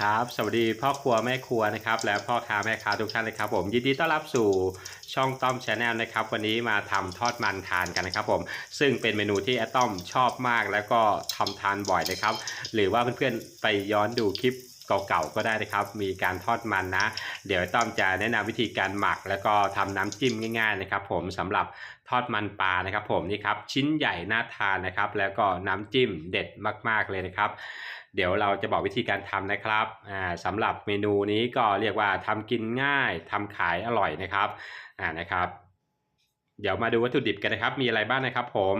ครับสวัสดีพ่อครัวแม่ครัวนะครับ และพ่อค้าแม่ค้าทุกท่านเลยครับผมยินดีต้อนรับสู่ช่องต้อมชาแนลนะครับวันนี้มาทำทอดมันทานกันนะครับผมซึ่งเป็นเมนูที่แอตต้อมชอบมากแล้วก็ทำทานบ่อยนะครับ หรือว่าเพื่อนๆไปย้อนดูคลิปเก่าๆก็ได้นะครับ มีการทอดมันนะ เดี๋ยวต้อมจะแนะนำวิธีการหมัก แล้วก็ทำน้ำจิ้มง่าย ๆนะครับ ผมสำหรับทอดมันปลานะครับ ผมนี่ครับชิ้นใหญ่น่าทานนะครับ แล้วก็น้ำจิ้มเด็ดมากๆเลยนะครับ เดี๋ยวเราจะบอกวิธีการทำนะครับอ่าสำหรับเมนูนี้ก็เรียกว่าทำกินง่ายทำขายอร่อยนะครับอ่านะครับ เดี๋ยวมาดูวัตถุดิบกันนะครับ มีอะไรบ้างนะครับ ผม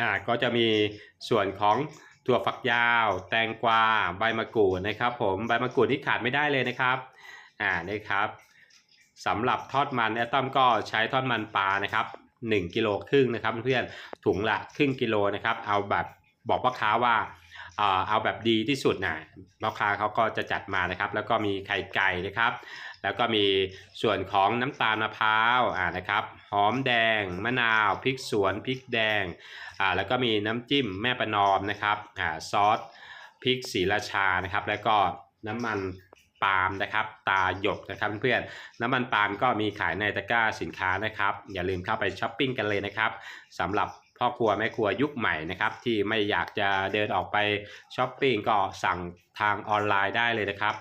อ่าก็จะมีส่วนของถั่วฝักยาว แตงกวาใบมะกรูดนะครับ ผมใบมะกรูดที่ขาดไม่ได้เลยนะครับอ่านี่ครับสำหรับทอดมันแอต้อมก็ใช้ทอดมันปลานะครับ1กิโลครึ่งนะครับเพื่อนถุงละครึ่งกิโลนะครับ เอาแบบบอกพ่อค้าว่า เอ่อเอาแบบดีที่สุดนะลูกค้าเขาก็จะจัดมานะครับ แล้วก็มีไข่ไก่นะครับ แล้วก็มีส่วนของน้ำตาลมะพร้าวอ่านะครับหอมแดง มะนาวพริกสวนพริกแดงอ่าแล้วก็มีน้ำจิ้มแม่ประนอมนะครับอ่าซอสพริกศรีราชานะครับ แล้วก็น้ำมันปาล์มนะครับตาหยกนะครับเพื่อนน้ำมันปาล์มก็มีขายในตะกร้าสินค้านะครับ อย่าลืมเข้าไปช้อปปิ้งกันเลยนะครับสำหรับ พ่อครัวแม่ครัวยุคใหม่นะครับที่ไม่อยากจะเดินออกไปช้อปปิ้งก็สั่งทางออนไลน์ได้เลยนะครับ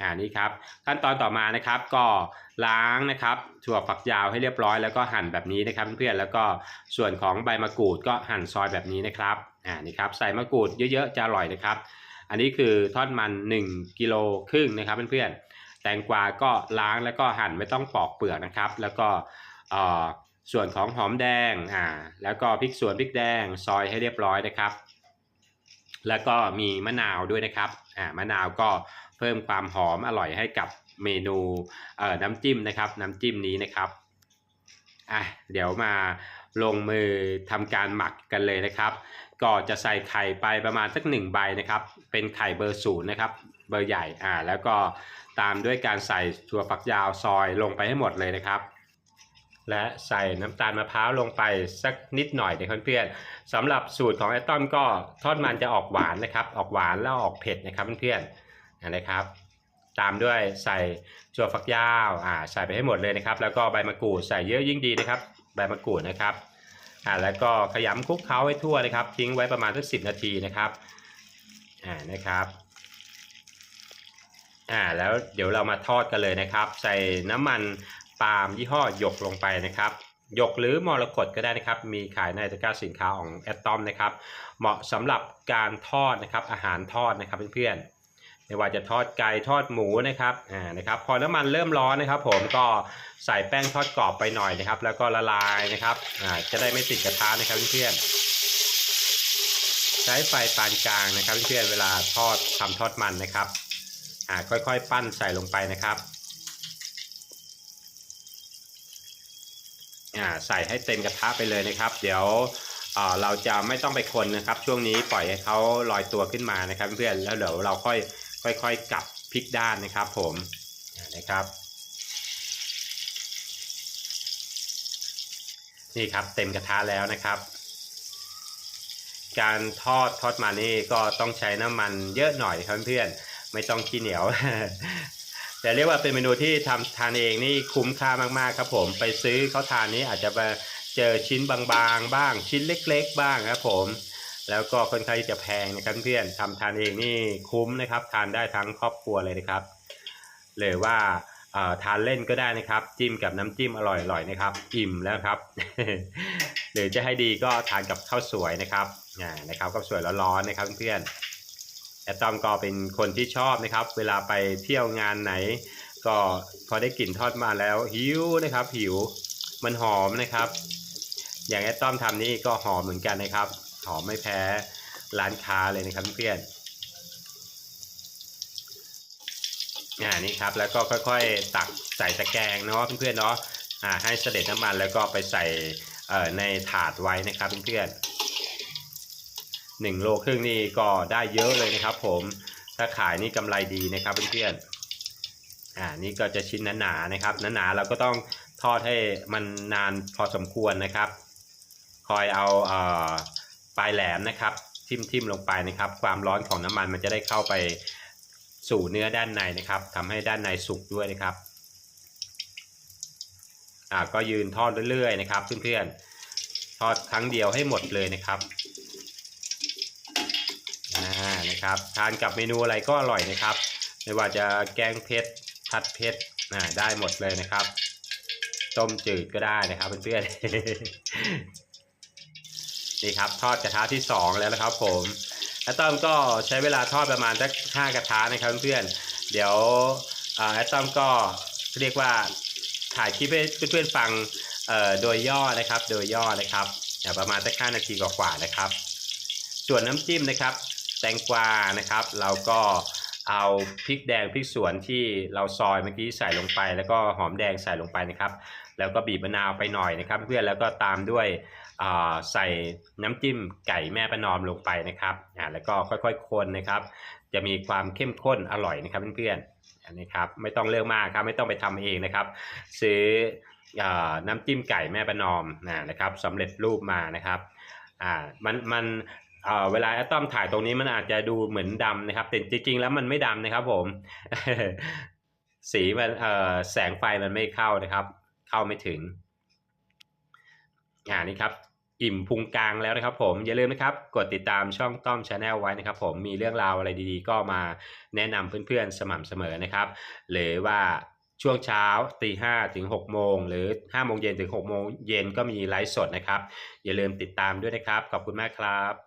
อ่านี่ครับขั้นตอนต่อมานะครับก็ล้างนะครับถั่วฝักยาวให้เรียบร้อยแล้วก็หั่นแบบนี้นะครับเพื่อนแล้วก็ส่วนของใบมะกรูดก็หั่นซอยแบบนี้นะครับอ่านี่ครับใส่มะกรูดเยอะๆจะอร่อยนะครับ อันนี้คือทอดมัน 1กิโลครึ่งนะครับเพื่อนๆแตงกวาก็ล้างแล้วก็หั่นไม่ต้องปอกเปลือกนะครับ แล้วก็เอ่อ ส่วนของหอมแดงอ่าแล้วก็พริกสวนพริกแดงซอยให้เรียบร้อยนะครับ แล้วก็มีมะนาวด้วยนะครับอ่ามะนาวก็เพิ่มความหอมอร่อยให้กับเมนูเอ่อน้ำจิ้มนะครับ น้ำจิ้มนี้นะครับอะเดี๋ยวมาลงมือทำการหมักกันเลยนะครับ ก็จะใส่ไข่ไปประมาณสักหนึ่งใบนะครับ เป็นไข่เบอร์ศูนย์นะครับ เบอร์ใหญ่อ่าแล้วก็ตามด้วยการใส่ถั่วฝักยาวซอยลงไปให้หมดเลยนะครับ และใส่น้ำตาลมะพร้าวลงไปสักนิดหน่อยนะครับเพื่อนๆสำหรับสูตรของแอตอมก็ทอดมันจะออกหวานนะครับ ออกหวานแล้วออกเผ็ดนะครับเพื่อนๆนะครับ ตามด้วยใส่ถั่วฝักยาวอ่าใส่ไปให้หมดเลยนะครับ แล้วก็ใบมะกรูดใส่เยอะยิ่งดีนะครับ ใบมะกรูดนะครับอ่าแล้วก็ขยำคลุกเคล้าให้ทั่วนะครับทิ้งไว้ประมาณสักสินาทีนะครับอ่านะครับอ่าแล้วเดี๋ยวเรามาทอดกันเลยนะครับ ใส่น้ำมัน ปาล์มยี่ห้อหยกลงไปนะครับหยกหรือมรกตก็ได้นะครับ มีขายในตะกร้าสินค้าของแอตตอมนะครับ เหมาะสำหรับการทอดนะครับ อาหารทอดนะครับเพื่อนๆ ไม่ว่าจะทอดไก่ทอดหมูนะครับ อ่า นะครับ พอน้ำมันเริ่มร้อนนะครับ ผมก็ใส่แป้งทอดกรอบไปหน่อยนะครับ แล้วก็ละลายนะครับ อ่า จะได้ไม่ติดกระทะนะครับเพื่อนๆ ใช้ไฟปานกลางนะครับเพื่อนๆ เวลาทอดทำทอดมันนะครับ อ่า ค่อยๆ ปั้นใส่ลงไปนะครับ อ่า ใส่ให้เต็มกระทะไปเลยนะครับ เดี๋ยวเราจะไม่ต้องไปคนนะครับ ช่วงนี้ปล่อยให้เขาลอยตัวขึ้นมานะครับ เพื่อนแล้วเดี๋ยวเราค่อยค่อยๆกลับพลิกด้านนะครับ ผมนะครับนี่ครับเต็มกระทะแล้วนะครับ การทอดทอดมานี่ก็ต้องใช้น้ำมันเยอะหน่อยครับเพื่อนไม่ต้องขี้เหนียว แต่เรียกว่าเป็นเมนูที่ทำทานเองนี่คุ้มค่ามากๆครับผมไปซื้อเขาทานนี้อาจจะมาเจอชิ้นบางๆ บ้าง ชิ้นเล็ก ๆ บ้างครับผมแล้วก็ค่อนข้างจะแพงนะครับเพื่อนทำทานเองนี่คุ้มนะครับ ทานได้ทั้งครอบครัวเลยนะครับหรือว่าทานเล่นก็ได้นะครับ จิ้มกับน้ำจิ้มอร่อยๆนะครับ อิ่มแล้วครับ หรือจะให้ดีก็ทานกับข้าวสวยนะครับอ่านะครับข้าวสวยร้อนๆนะครับเพื่อน แอตตอมก็เป็นคนที่ชอบนะครับ เวลาไปเที่ยวงานไหน ก็พอได้กลิ่นทอดมาแล้วหิวนะครับหิวมันหอมนะครับ อย่างแอตตอมทำนี่ก็หอมเหมือนกันนะครับ หอมไม่แพ้ร้านค้าเลยนะครับเพื่อนอ่านี่ครับแล้วก็ค่อยๆ ตักใส่ตะแกรงเนาะเพื่อนๆเนาะอ่าให้เสด็จน้ำมันแล้วก็ไปใส่ในถาดไว้นะครับเพื่อนๆ หนึ่งโลครึ่งนี่ก็ได้เยอะเลยนะครับ ผมถ้าขายนี่กำไรดีนะครับเพื่อนๆอ่านี่ก็จะชิ้นหนาๆนะครับหนาๆเราก็ต้องทอดให้มันนานพอสมควรนะครับ คอยเอาเอ่อปลายแหลมนะครับ ทิ่มๆลงไปนะครับ ความร้อนของน้ำมันมันจะได้เข้าไปสู่เนื้อด้านในนะครับทำให้ด้านในสุกด้วยนะครับอ่าก็ยืนทอดเรื่อยๆนะครับเพื่อนๆทอดครั้งเดียวให้หมดเลยนะครับ นะครับ ทานกับเมนูอะไรก็อร่อยนะครับ ไม่ว่าจะแกงเผ็ดผัดเผ็ดอ่าได้หมดเลยนะครับ ต้มจืดก็ได้นะครับเพื่อนๆนี่ครับ ทอดกระทะที่ 2 แล้วนะครับ ผมแอตตอมก็ใช้เวลาทอดประมาณสัก5กระทะนะครับเพื่อนๆเดี๋ยวอแอตตอมก็เรียกว่าถ่ายคลิปให้เพื่อนๆฟังโดยย่อนะครับ โดยย่อนะครับอ่าประมาณสัก5นาทีกว่าๆนะครับ ส่วนน้ำจิ้มนะครับ ตงกวานะครับ เราก็เอาพริกแดงพริกสวนที่เราซอยเมื่อกี้ใส่ลงไป แล้วก็หอมแดงใส่ลงไปนะครับ แล้วก็บีบมะนาวไปหน่อยนะครับ เพื่อนแล้วก็ตามด้วยใส่น้ำจิ้มไก่แม่ประนอมลงไปนะครับอ่าแล้วก็ค่อยๆคนนะครับ จะมีความเข้มข้นอร่อยนะครับเพื่อนๆอันนี้ครับไม่ต้องเลือกมากครับไม่ต้องไปทำเองนะครับ ซื้ออน้ำจิ้มไก่แม่ประนอมนะนะครับสำเร็จรูปมานะครับอ่ามันมัน เอ่อเวลาแอตตอมถ่ายตรงนี้มันอาจจะดูเหมือนดำนะครับ แต่จริงๆแล้วมันไม่ดำนะครับผม สีมันเอ่อแสงไฟมันไม่เข้านะครับ เข้าไม่ถึงอ่านี่ครับอิ่มพุงกลางแล้วนะครับผมอย่าลืมนะครับกดติดตามช่องต้อมชาแนลไว้นะครับผมมีเรื่องราวอะไรดีๆ ก็มาแนะนำเพื่อนๆสม่ำเสมอนะครับ หรือว่าช่วงเช้าตีห้าถึงหกโมงหรือห้าโมงเย็นถึงหกโมงเย็นก็มีไลฟ์สดนะครับ อย่าลืมติดตามด้วยนะครับ ขอบคุณมากครับ